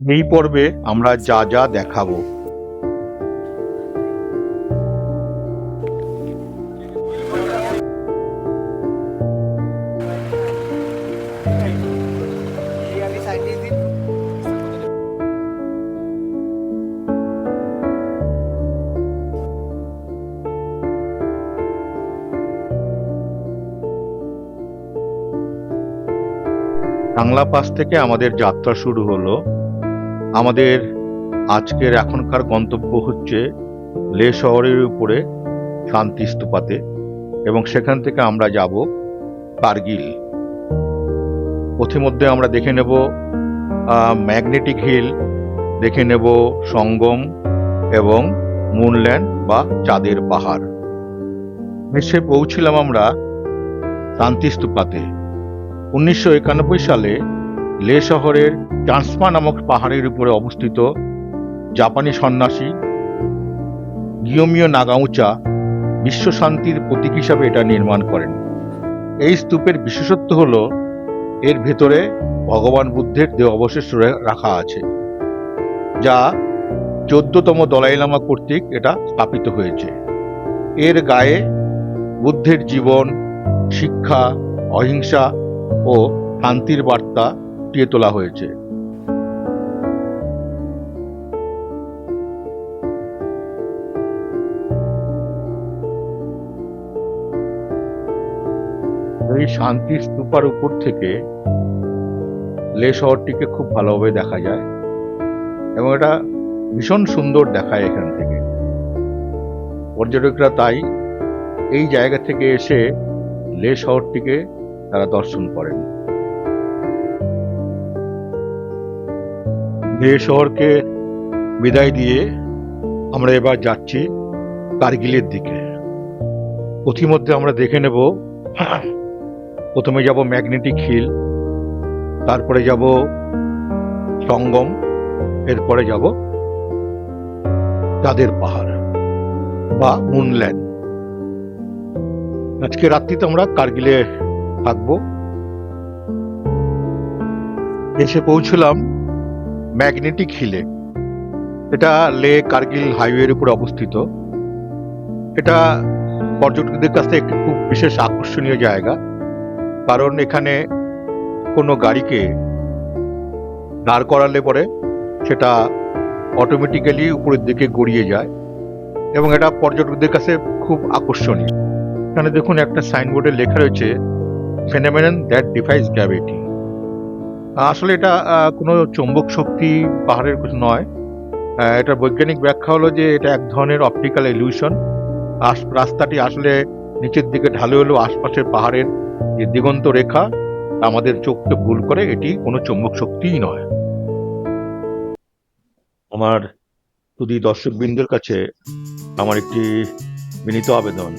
এই পর্বে আমরা যা যা দেখাবো। বাংলা পাস থেকে আমাদের যাত্রা শুরু হলো। আমাদের আজকের এখনকার গন্তব্য হচ্ছে লে শহরের উপরে শান্তি স্তূপাতে এবং সেখান থেকে আমরা যাব কার্গিল। পথিমধ্যে আমরা দেখে নেব ম্যাগনেটিক হিল, দেখে নেব সঙ্গম এবং মুনল্যান্ড বা চাঁদের পাহাড়। এসে পৌঁছিলাম আমরা শান্তি স্তূপাতে। উনিশশো সালে লে শহরের চান্সমা নামক পাহাড়ের উপরে অবস্থিত জাপানি সন্ন্যাসী গিয়মীয় নাগাউচা বিশ্ব শান্তির প্রতীক হিসাবে এটা নির্মাণ করেন। এই স্তূপের বিশেষত্ব হল, এর ভেতরে ভগবান বুদ্ধের দেহ অবশেষ রাখা আছে, যা চোদ্দতম দলাই লামা কর্তৃক এটা স্থাপিত হয়েছে। এর গায়ে বুদ্ধের জীবন, শিক্ষা, অহিংসা ও শান্তির বার্তা ফুটিয়ে তোলা হয়েছে। এই শান্তি স্তূপার উপর থেকে লে শহরটিকে খুব ভালোভাবে দেখা যায় এবং এটা ভীষণ সুন্দর দেখায় এখান থেকে। পর্যটকরা তাই এই জায়গা থেকে এসে লে শহরটিকে তারা দর্শন করেন। লে শহরকে বিদায় দিয়ে আমরা এবার যাচ্ছি কার্গিলের দিকে। পথিমধ্যে আমরা দেখে নেব, প্রথমে যাব ম্যাগনেটিক হিল, তারপরে যাব সঙ্গম, এরপরে যাব চাঁদের পাহাড় বা মুনল্যান্ড আজকে রাত্রিতে আমরা কার্গিলে থাকব। এসে পৌঁছলাম ম্যাগনেটিক হিলে। এটা লে কার্গিল হাইওয়ের উপর অবস্থিত। এটা পর্যটকদের কাছে একটি খুব বিশেষ আকর্ষণীয় জায়গা। কারণ এখানে কোনো গাড়িকে দাঁড় করালে পরে সেটা অটোমেটিক্যালি উপরের দিকে গড়িয়ে যায় এবং এটা পর্যটকদের কাছে খুব আকর্ষণীয়। এখানে দেখুন একটা সাইনবোর্ডে লেখা রয়েছে ফেনামেনন দ্যাট ডিফাইস গ্র্যাভিটি আসলে এটা কোনো চৌম্বক শক্তি পাহাড়ের কিছু নয়। এটার বৈজ্ঞানিক ব্যাখ্যা হলো যে এটা এক ধরনের অপটিক্যাল ইলিউশন রাস্তাটি আসলে নিচের দিকে ঢালু হলেও আশপাশের পাহাড়ের যে দিগন্ত রেখা, আমাদের চোখকে ভুল করে, এটি কোনো চৌম্বক শক্তিই নয়। আমার শুধু দর্শকবৃন্দের কাছে আমার একটি বিনীত আবেদন,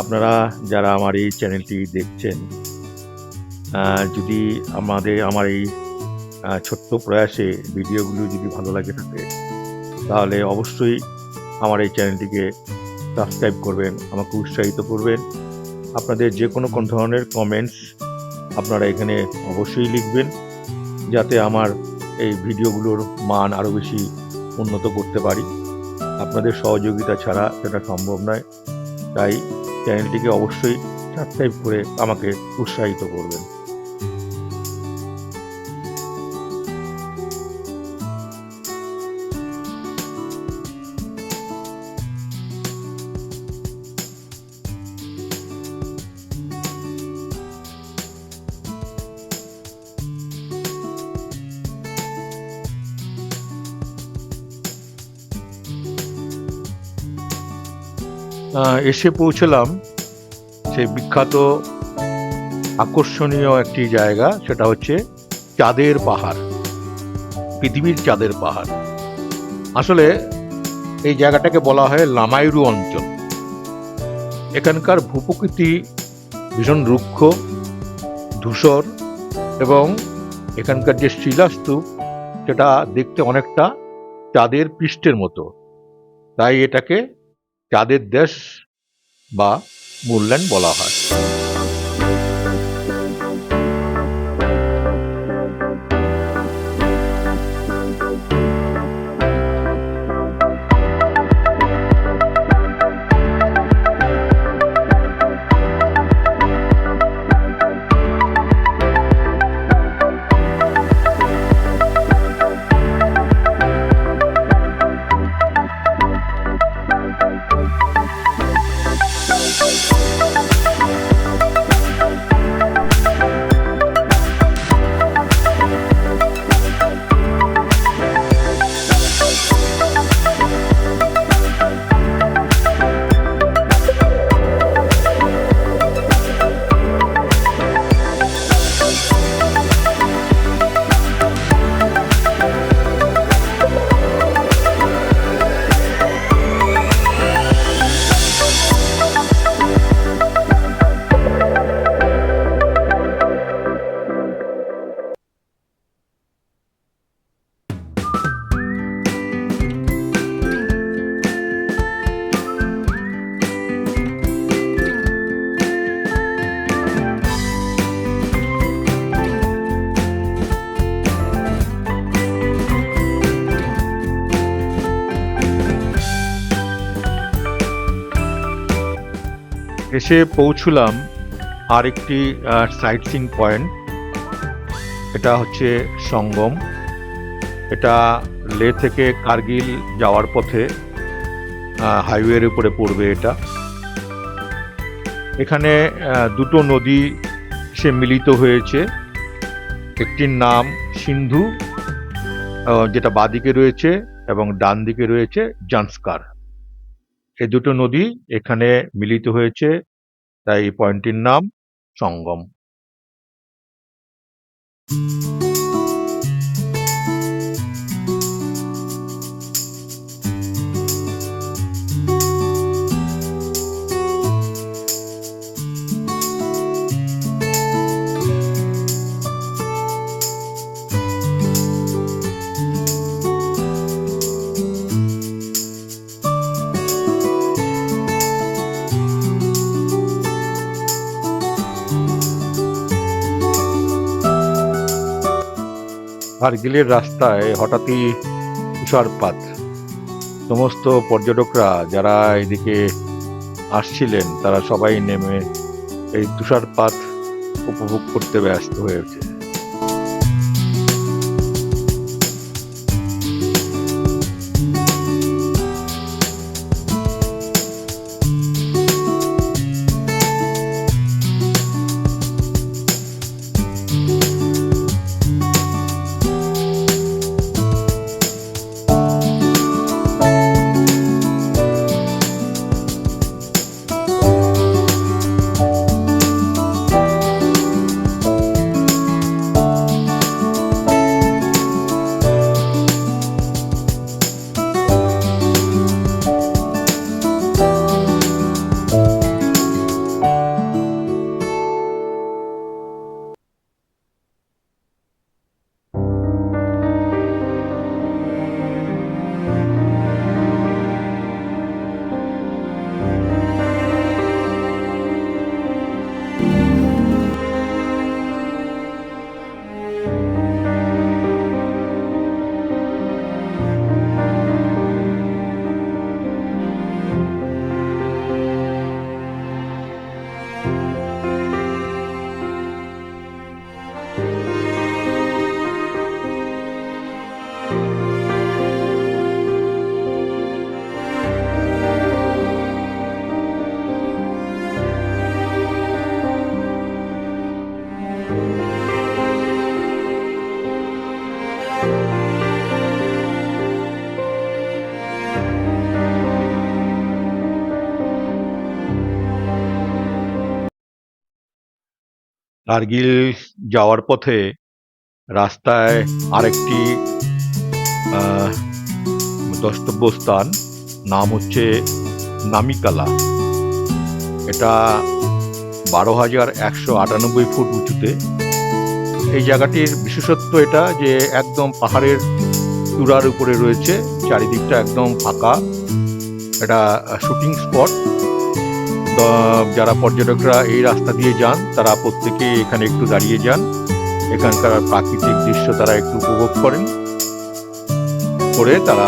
আপনারা যারা আমার এই চ্যানেলটি দেখছেন যদি আমাদের, আমার এই ছোট্ট প্রয়াসে ভিডিওগুলো যদি ভালো লাগে থাকে, তাহলে অবশ্যই আমার এই চ্যানেলটিকে সাবস্ক্রাইব করবেন, আমাকে উৎসাহিত করবেন। আপনাদের যে কোনো কোন ধরনের কমেন্টস আপনারা এখানে অবশ্যই লিখবেন, যাতে আমার এই ভিডিওগুলোর মান আরও বেশি উন্নত করতে পারি। আপনাদের সহযোগিতা ছাড়া সেটা সম্ভব নয়। তাই চ্যানেলটিকে অবশ্যই সাবস্ক্রাইব করে আমাকে উৎসাহিত করবেন। এসে পৌঁছলাম সেই বিখ্যাত আকর্ষণীয় একটি জায়গা, সেটা হচ্ছে চাঁদের পাহাড়, পৃথিবীর চাঁদের পাহাড়। আসলে এই জায়গাটাকে বলা হয় লামাইরু অঞ্চল। এখানকার ভূপ্রকৃতি ভীষণ রুক্ষ, ধূসর এবং এখানকার যে শিলাস্তূপ, সেটা দেখতে অনেকটা চাঁদের পৃষ্ঠের মতো। তাই এটাকে চাঁদের দেশ বা মূল্যায়ন বলা হয়। এসে পৌঁছলাম আরেকটি সাইট সিং পয়েন্ট এটা হচ্ছে সঙ্গম। এটা লে থেকে কার্গিল যাওয়ার পথে হাইওয়ের উপরে পড়বে এটা। এখানে দুটো নদী সে মিলিত হয়েছে। একটির নাম সিন্ধু যেটা বাদিকে রয়েছে এবং ডান দিকে রয়েছে জান্সকার। এই দুটো নদী এখানে মিলিত হয়েছে তাই এই পয়েন্টটির নাম সঙ্গম। কার্গিলের রাস্তায় হঠাৎই তুষারপাত। সমস্ত পর্যটকরা যারা এদিকে আসছিলেন, তারা সবাই নেমে এই তুষারপাত উপভোগ করতে ব্যস্ত হয়েছে কার্গিল যাওয়ার পথে রাস্তায় আরেকটি দ্রষ্টব্য স্থান, নাম হচ্ছে নামিকালা। এটা বারো হাজার একশো আটানব্বই ফুট উঁচুতে। এই জায়গাটির বিশেষত্ব এটা যে একদম পাহাড়ের চূড়ার উপরে রয়েছে, চারিদিকটা একদম ফাঁকা। এটা শুটিং স্পট যারা পর্যটকরা এই রাস্তা দিয়ে যান, তারা প্রত্যেকে এখানে একটু দাঁড়িয়ে যান। এখানকার প্রাকৃতিক দৃশ্য তারা একটু উপভোগ করেন। করে তারা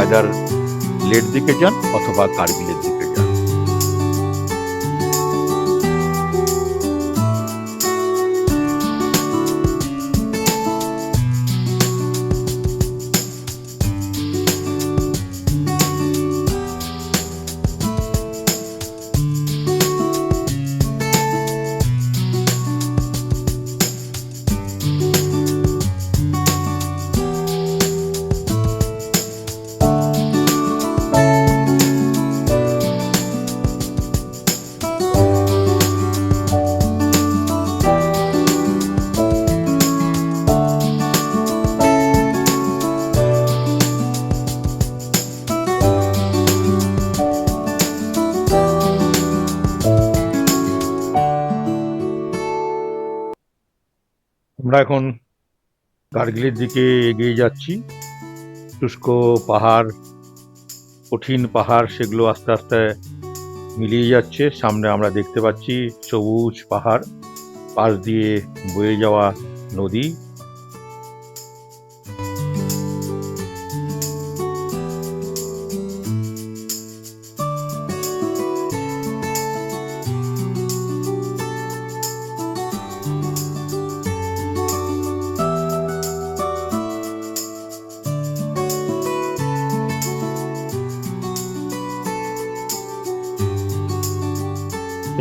আয়দার লেট দিকে যান অথবা কার্গিলের দিকে। আমরা এখন কার্গিলের দিকে এগিয়ে যাচ্ছি। শুষ্ক পাহাড়, কঠিন পাহাড়, সেগুলো আস্তে আস্তে মিলিয়ে যাচ্ছে। সামনে আমরা দেখতে পাচ্ছি সবুজ পাহাড়, পাশ দিয়ে বয়ে যাওয়া নদী।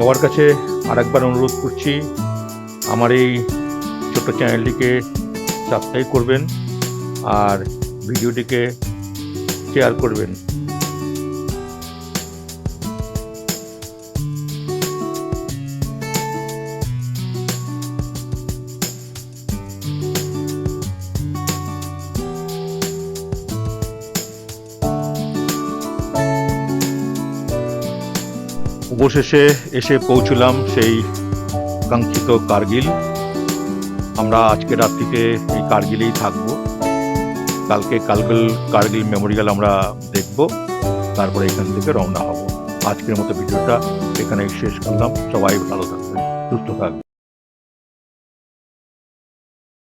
সবার কাছে আরেকবার অনুরোধ করছি, আমার এই ছোট্ট চ্যানেলটিকে সাবস্ক্রাইব করবেন আর ভিডিওটিকে শেয়ার করবেন। অবশেষে এসে পৌঁছলাম সেই কাঙ্ক্ষিত কার্গিল। আমরা আজকে রাত্রিতে এই কার্গিলেই থাকব। কালকে কালকেল কার্গিল মেমোরিয়াল আমরা দেখব। তারপরে এখান থেকে রওনা হব। আজকের মতো ভিডিওটা এখানে শেষ করলাম। সবাই ভালো থাকবেন, সুস্থ থাকবেন।